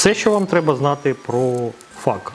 Все, що вам треба знати про фак.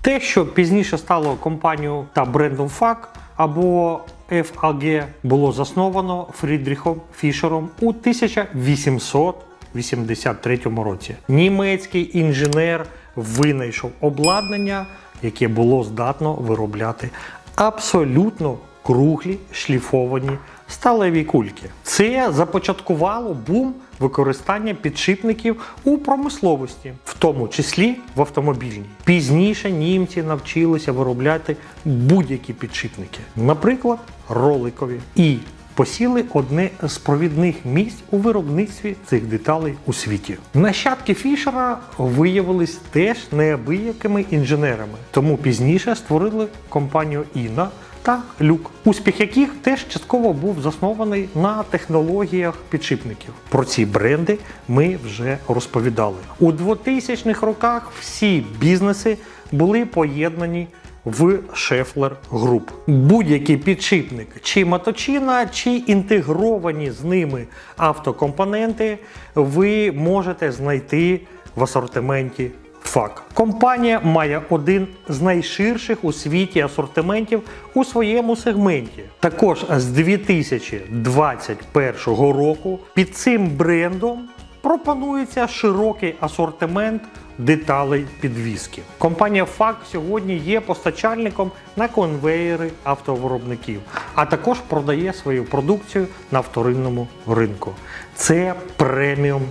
Те, що пізніше стало компанією та брендом FAC або FAG, було засновано Фрідріхом Фішером у 1883 році. Німецький інженер винайшов обладнання, яке було здатно виробляти абсолютно круглі шліфовані сталеві кульки. Це започаткувало бум використання підшипників у промисловості, в тому числі в автомобільній. Пізніше німці навчилися виробляти будь-які підшипники, наприклад, роликові, і посіли одне з провідних місць у виробництві цих деталей у світі. Нащадки Фішера виявились теж неабиякими інженерами, тому пізніше створили компанію Іна та люк, успіх яких теж частково був заснований на технологіях підшипників. Про ці бренди ми вже розповідали. У 2000-х роках всі бізнеси були поєднані в Шефлер Груп. Будь-який підшипник, чи моточина, чи інтегровані з ними автокомпоненти, ви можете знайти в асортименті ФАК. Компанія має один з найширших у світі асортиментів у своєму сегменті. Також з 2021 року під цим брендом пропонується широкий асортимент деталей підвіски. Компанія ФАК сьогодні є постачальником на конвеєри автовиробників, а також продає свою продукцію на вторинному ринку. Це преміум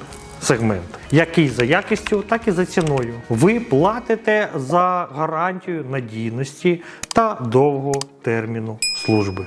сегмент, який за якістю, так і за ціною. Ви платите за гарантію надійності та довгого терміну служби.